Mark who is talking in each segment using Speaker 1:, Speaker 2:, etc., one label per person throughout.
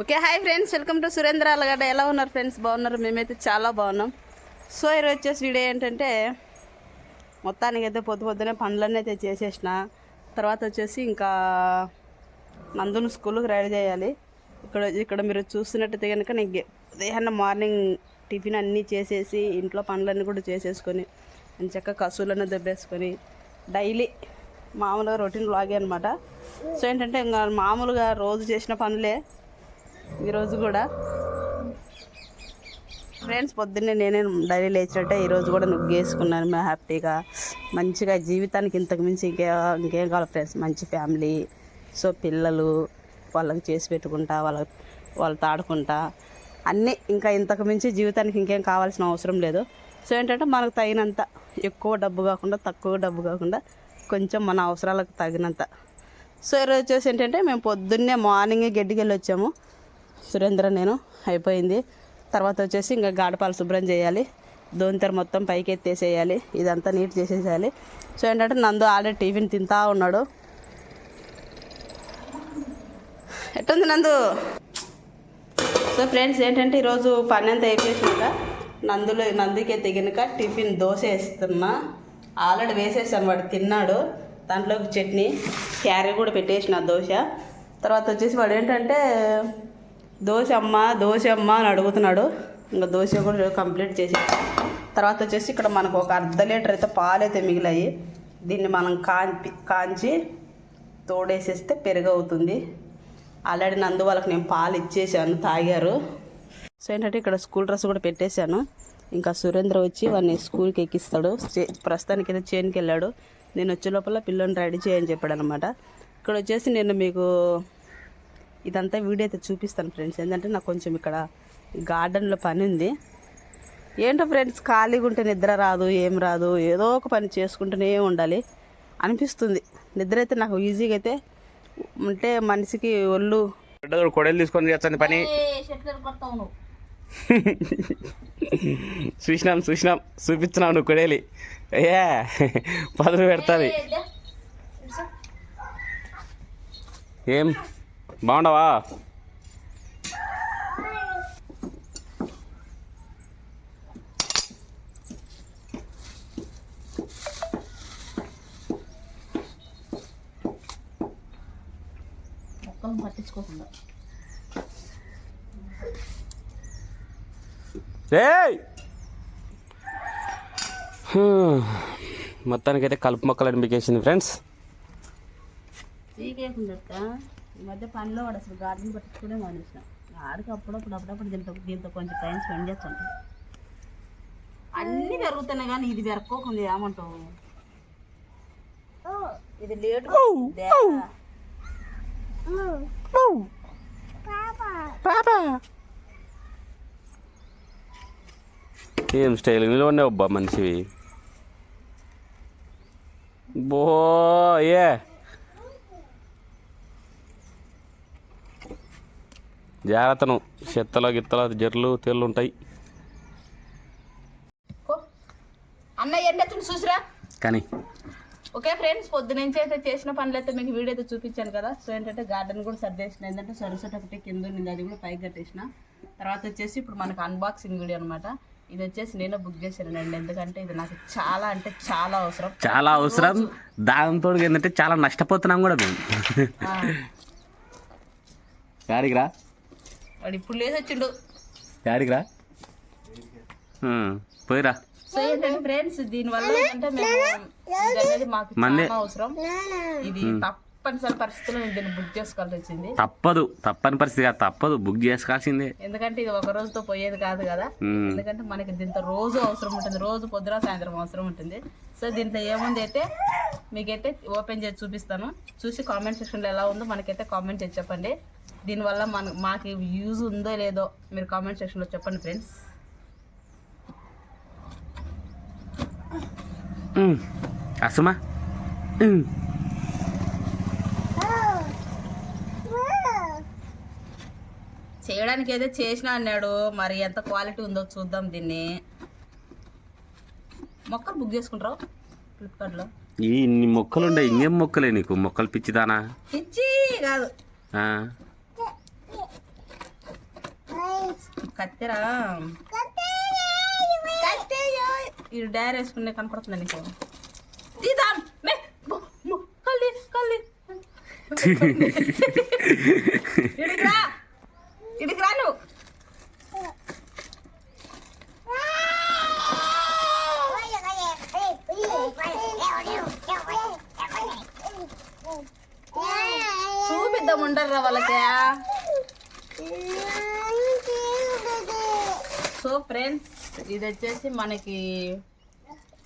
Speaker 1: Okay hi friends welcome to Surendra Alagadda. ఎలా ఉన్నారు friends? బాగున్నారు? మేమైతే చాలా బాగున్నాం. సో ఈరోజు వచ్చేసి వీడియో ఏంటంటే మొత్తానికి అయితే పొద్దు పొద్దునే పనులన్నీ అయితే చేసేసిన. తర్వాత వచ్చేసి ఇంకా నందును స్కూల్కి రెడీ చేయాలి. ఇక్కడ ఇక్కడ మీరు చూస్తున్నట్టయితే కనుక నేను ఉదయాన్నే మార్నింగ్ టిఫిన్ అన్నీ చేసేసి ఇంట్లో పనులన్నీ కూడా చేసేసుకొని చక్క కసువులను దెబ్బేసుకొని డైలీ మామూలుగా రొటీన్ లాగే అనమాట సో ఏంటంటే ఇంకా మామూలుగా రోజు చేసిన పనులే. ఈరోజు కూడా. ఫ్రెండ్స్ పొద్దున్నే నేనే డైలీ లేచినట్టే ఈరోజు కూడా నువ్వు వేసుకున్నాను మేము హ్యాపీగా మంచిగా జీవితానికి ఇంతకు మించి ఇంకే ఇంకేం కావాలి ఫ్రెండ్స్ మంచి ఫ్యామిలీ సో పిల్లలు వాళ్ళకి చేసి పెట్టుకుంటా వాళ్ళ వాళ్ళతో ఆడుకుంటా. అన్నీ ఇంకా ఇంతకు మించి జీవితానికి ఇంకేం కావాల్సిన అవసరం లేదు. సో ఏంటంటే మనకు తగినంత ఎక్కువ డబ్బు కాకుండా తక్కువ డబ్బు కాకుండా కొంచెం మన అవసరాలకు తగినంత. సో ఈరోజు వచ్చేసి ఏంటంటే మేము పొద్దున్నే మార్నింగే గడ్డికి వెళ్ళి వచ్చాము. సురేంద్ర నేను అయిపోయింది. తర్వాత వచ్చేసి ఇంకా గాడపాలు శుభ్రం చేయాలి. దోంతెర మొత్తం పైకి ఎత్తేసేయాలి. ఇదంతా నీట్ చేసేసేయాలి. సో ఏంటంటే నందు ఆల్రెడీ టిఫిన్ తింటా ఉన్నాడు. ఎట్టుంది నందు? సో ఫ్రెండ్స్ ఏంటంటే ఈరోజు పని అంతా అయిపోయేసినాక నందులో నందుకే తెగినాక టిఫిన్ దోశ వేస్తున్నా. ఆల్రెడీ వేసేసాను వాడు తిన్నాడు. దాంట్లోకి చట్నీ క్యారీ కూడా పెట్టేసిన దోశ. తర్వాత వచ్చేసి వాడు ఏంటంటే దోశ అమ్మ అని అడుగుతున్నాడు. ఇంకా దోశ కూడా కంప్లీట్ చేసి తర్వాత వచ్చేసి ఇక్కడ మనకు ఒక అర్ధ లీటర్ అయితే పాలైతే మిగిలాయి. దీన్ని మనం కాంపి కాంచి తోడేసేస్తే పెరుగు అవుతుంది ఆల్రెడీ నందు వాళ్ళకి నేను పాలు ఇచ్చేసాను తాగారు. సో ఏంటంటే ఇక్కడ స్కూల్ డ్రెస్ కూడా పెట్టేశాను. ఇంకా సురేంద్ర వచ్చి వాడిని స్కూల్కి ఎక్కిస్తాడు. చే- ప్రస్తుతానికి అయితే చేనుకి వెళ్ళాడు నేను వచ్చే లోపల పిల్లని రెడీ చేయని చెప్పాడు అనమాట ఇక్కడ వచ్చేసి నేను మీకు ఇదంతా వీడియో అయితే చూపిస్తాను ఫ్రెండ్స్. ఏంటంటే నాకు కొంచెం ఇక్కడ గార్డెన్లో పని ఉంది. ఏంటో ఫ్రెండ్స్ ఖాళీగా ఉంటే నిద్ర రాదు ఏం రాదు ఏదో ఒక పని చేసుకుంటూనే ఉండాలి అనిపిస్తుంది. నిద్ర అయితే నాకు ఈజీగా అయితే ఉంటే మనిషికి ఒళ్ళు
Speaker 2: కొడలు తీసుకొని చేస్తాను పని. చూసినాం చూసినాం. చూపించినాం నువ్వు కొడేలి. అయ్యా పదులు పెడతాది. ఏం? బాగుండవా?
Speaker 1: మొక్కలను పట్టించుకోకుండా.
Speaker 2: ఏయ్! మొత్తానికైతే కలుపు మొక్కలు అనిపించేసింది ఫ్రెండ్స్.
Speaker 1: ఈ మధ్య పనిలో వాడు అసలు గార్డెన్ పట్టించుకునే మానేసిన. ఆడికి అప్పుడప్పుడు అప్పుడప్పుడు దీంతో దీంతో కొంచెం టైం స్పెండ్ చేస్తుంటాం. అన్నీ పెరుగుతున్నాయి కానీ ఇది పెరక్కోకుంది ఏమంటావు? ఇది లేటు
Speaker 2: ఏం స్టైల్ నిలవనే అబ్బా మనిషివి? బో ఏ? జాగ్రత్తను. చెత్తలో గిత్తలో జర్లు తేళ్ళు ఉంటాయి.
Speaker 1: చూసిరా?
Speaker 2: కానీ.
Speaker 1: ఓకే ఫ్రెండ్స్ పొద్దు నుంచి అయితే చేసిన పనులు అయితే మీకు వీడియో అయితే చూపించాను కదా. సో ఏంటంటే గార్డెన్ కూడా సర్దేసిన ఏంటంటే సొరసట ఒకటి కింద ఉంది అది కూడా పైకి కట్టేసిన. తర్వాత వచ్చేసి ఇప్పుడు మనకు అన్బాక్సింగ్ వీడియో అనమాట ఇది వచ్చేసి నేను బుక్ చేశాను అండి ఎందుకంటే ఇది నాకు చాలా అంటే చాలా అవసరం.
Speaker 2: చాలా అవసరం. దాంతో ఏంటంటే చాలా నష్టపోతున్నాం కూడా మేము. రా.
Speaker 1: వాడు ఇప్పుడు లేచి వచ్చిండు
Speaker 2: యాడికి రా ఉమ్, పోయిరా.
Speaker 1: సో ఏంటంటే ఫ్రెండ్స్ దీని వల్ల ఏంటంటే మేము ఇది అనేది మాకు
Speaker 2: మందే.
Speaker 1: అవసరం. ఇది తప్పనిసరి పరిస్థితుల్లో నేను దీన్ని బుక్ చేసుకోవాల్సి వచ్చింది.
Speaker 2: తప్పదు. తప్పని పరిస్థితి కాదు. తప్పదు. బుక్ చేసుకోవాల్సిందే.
Speaker 1: ఎందుకంటే ఇది ఒక రోజుతో పోయేది కాదు కదా. ఎందుకంటే మనకి దీంతో రోజు అవసరం ఉంటుంది. రోజు పొద్దున సాయంత్రం అవసరం ఉంటుంది. సో దీంట్లో ఏముంది అయితే మీకైతే ఓపెన్ చేసి చూపిస్తాను. చూసి కామెంట్ సెక్షన్లో ఎలా ఉందో మనకైతే కామెంట్ చేసి చెప్పండి. దీనివల్ల మన మాకు యూజ్ ఉందో లేదో మీరు కామెంట్ సెక్షన్లో చెప్పండి ఫ్రెండ్స్
Speaker 2: అసమా?
Speaker 1: చేయడానికి అయితే చేసిన అన్నాడు. మరి ఎంత క్వాలిటీ ఉందో చూద్దాం దీన్ని. మొక్కలు బుక్ చేసుకుంటారు? ఫ్లిప్కార్ట్లో
Speaker 2: ఈ ఇన్ని మొక్కలు ఉండే ఇంకేం మొక్కలే నీకు? మొక్కలు పిచ్చిదానా?
Speaker 1: పిచ్చి కాదు. కత్తెరా. ఈ డైర్ వేసుకునే కనపడుతుంది నీకు? తీదాం మే బో, బో, కల్లి కల్లి ఇడికి రా ఇడికి రా నువ్వు చూపిద్దాం వాళ్ళకి. So friends. ఇది వచ్చేసి మనకి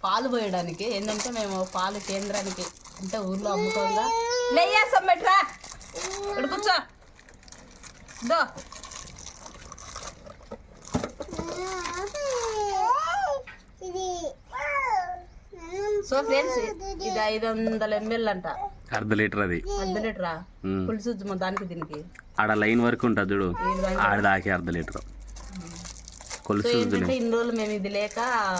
Speaker 1: పాలు పోయడానికి. ఏంటంటే మేము పాలు కేంద్రానికి అంటే ఊర్లో అమ్ముకోగా లేయాసం బెట్రా. ఇక్కడ కూర్చో. దో సో ఫ్రెండ్స్ ఇది ఐదు వందల ఎంఎల్ అంట.
Speaker 2: అర్ధ లీటర్ అది.
Speaker 1: అర్ధ లీటరా. పులుసు దానికి దీనికి.
Speaker 2: ఆడ లైన్ వరకు ఉంటుంది చూడు. ఆడ దాకే అర్ధ లీటర్. కొలుసు
Speaker 1: ఇన్ని రోజులు మేము ఇది లేక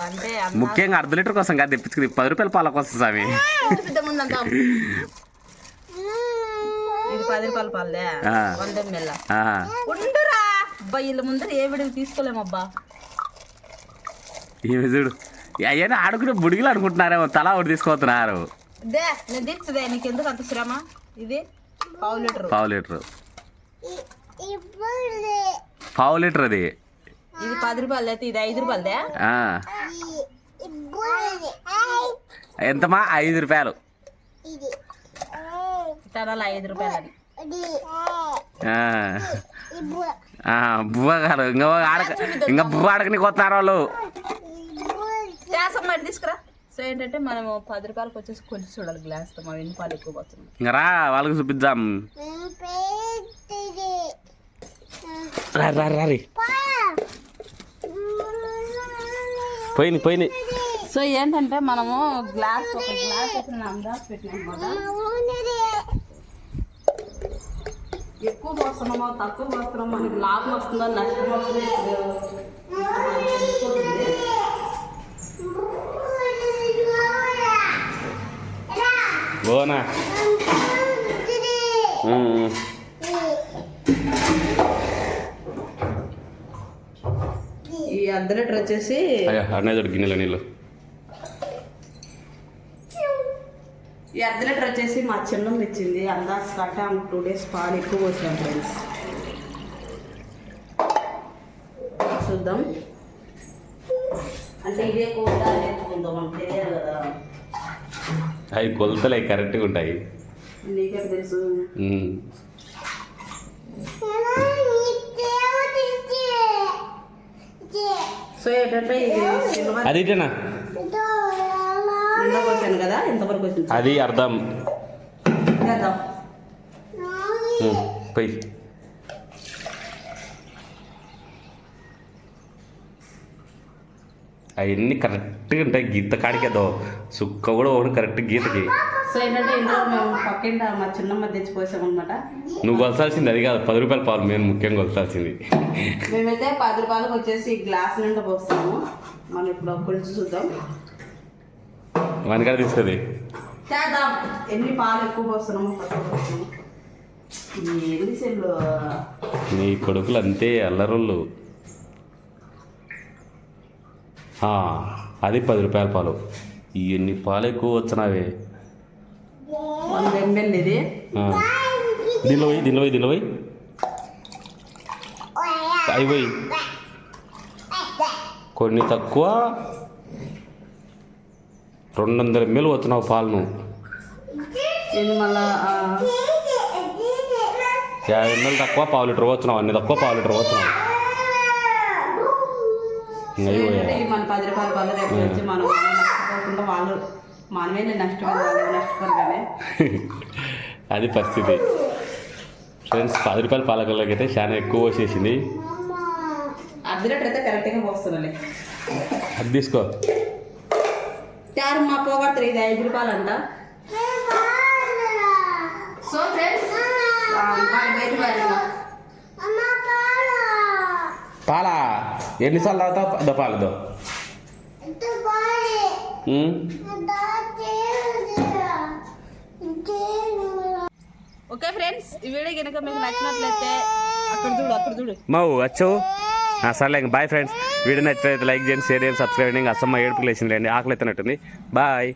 Speaker 1: అంటే
Speaker 2: ముఖ్యంగా అర్ధ లీటర్ కోసం కాదు తెప్పించుకుంది. పది రూపాయల పాల కోసం స్వామి.
Speaker 1: ఇది పది రూపాయల పాలదే. వంద ఎంఎల్.
Speaker 2: ఆ,
Speaker 1: ఉండురా. అబ్బా వీళ్ళ ముందర ఏ విడికి తీసుకోలేమబ్బా.
Speaker 2: ఈమె చూడు. అయ్యా ఆడుకునే బుడిగిలు అనుకుంటున్నారేమో తలా ఒకటి
Speaker 1: నీకు ఎందుకు అంత శ్రమ? ఇది పావు లీటర్.
Speaker 2: పావు లీటర్. పావు లీటర్ అది
Speaker 1: ఇది పది రూపాయలు అయితే ఇది ఐదు రూపాయలదే?
Speaker 2: ఆ. ఎంతమా ఐదు రూపాయలు.
Speaker 1: ఐదు రూపాయలు అని
Speaker 2: ఆ. ఆ, బువ్వ కాదు ఇంకా ఆడక ఇంకా బువ్వ ఆడకనికి వస్తున్నారు వాళ్ళు.
Speaker 1: చేసం మరి తీసుకురా. సో ఏంటంటే మనము పది రూపాయలకి వచ్చేసి కొలిసి చూడాలి గ్లాస్తో మా ఎన్ని పాలు ఎక్కువ పోతున్నాం
Speaker 2: ఇంకా రా వాళ్ళకి చూపిద్దాం. రా రా రా. పోయింది పోయింది
Speaker 1: సో ఏంటంటే మనము గ్లాస్ ఒక గ్లాస్ అందాజ్ పెట్టినాం కదా. ఎక్కువ పోస్తున్నామో తక్కువ పోస్తున్నామో మనకి లాభం వస్తుందో నష్టం వస్తుందో
Speaker 2: ఉమ్.
Speaker 1: ఈ అర్ధ లీటర్ వచ్చేసి
Speaker 2: అయ్యా అన్నయ్య చూడు గిన్నెల నీళ్ళు.
Speaker 1: ఈ అర్ధ లీటర్ వచ్చేసి మా చిన్నమ్మ ఇచ్చింది అందాజ్ కట్ట టూ డేస్ పాలు ఎక్కువ పోసాం ఫ్రెండ్స్. చూద్దాం. అంటే ఇదే కూడా అదే కొందాం మనకు తెలియదు కదా
Speaker 2: అవి కొలతలే కరెక్ట్గా ఉంటాయి. అది అది అర్థం. పోయి. అవన్నీ కరెక్ట్గా ఉంటాయి. గీత కాడికేదో సుక్క కూడా ఒకటి కరెక్ట్ గీతకి.
Speaker 1: సో ఏంటంటే ఇంట్లో మేము పక్కింట మా చిన్నమ్మ తెచ్చి పోసామన్నమాట.
Speaker 2: నువ్వు కొలసాల్సింది అది కాదు. పది రూపాయల పాలు మేము ముఖ్యంగా కొలసాల్సింది.
Speaker 1: మేమైతే పది రూపాయలకు వచ్చేసి గ్లాస్ నిండా పోస్తాము. మనం ఇప్పుడు కొలిచి చూద్దాం.
Speaker 2: మనకాడ తీసుకుంది
Speaker 1: చేద్దాం. ఎన్ని పాలు ఎక్కువ పోస్తున్నామో
Speaker 2: నీ కొడుకులు అంతే అల్లరుళ్ళు. అది పది రూపాయల పాలు. ఎన్ని పాలు ఎక్కువ వచ్చినావే?
Speaker 1: వంద ఎంఎల్ ఇది.
Speaker 2: ఆ. దీనిలో పోయి దీనిలో పోయి దీనిలో పోయి అవి పోయి కొన్ని తక్కువ. రెండు వందల ఎంఎల్ వచ్చినావు పాలు నువ్వు
Speaker 1: ఇది మళ్ళా ఆ,
Speaker 2: యాభై ఎంఎల్ తక్కువ పావు లీటర్ వచ్చినావు అన్ని తక్కువ పావు లీటర్ వచ్చినావు
Speaker 1: ఏంటంటే మన పది రూపాయల పాలు రేపు వచ్చి మనం నష్టపోకుండా వాళ్ళు మనమే నష్టపోయి వాళ్ళు నష్టపోరు కానీ
Speaker 2: అది పరిస్థితి. ఫ్రెండ్స్ పది రూపాయల పాలకల్లోకి అయితే చాలా ఎక్కువ వచ్చేసింది.
Speaker 1: అర్ధ లీటర్ అయితే కరెక్ట్గా పోస్తున్నాలే.
Speaker 2: అది తీసుకో.
Speaker 1: చారు మా పోగొడతారు ఇది ఐదు రూపాయలు అంట సో ఫ్రెండ్స్ బయట
Speaker 2: పాలా? ఎన్నిసార్లు తాగుతావు? పెద్ద పాలతో?
Speaker 1: ఓకే ఫ్రెండ్స్ ఈ వీడియో కనుక మీకు నచ్చినట్లయితే అక్కడ చూడు అక్కడ చూడు.
Speaker 2: మా వచ్చు సర్లే బాయ్ ఫ్రెండ్స్. వీడియో నచ్చినట్లయితే లైక్ చేయండి షేర్ చేయండి సబ్స్క్రైబ్ చేయండి. ఇంకా అసమ్మ ఏడుపులు వేసింది ఆకలి ఎత్తినట్టుంది బాయ్.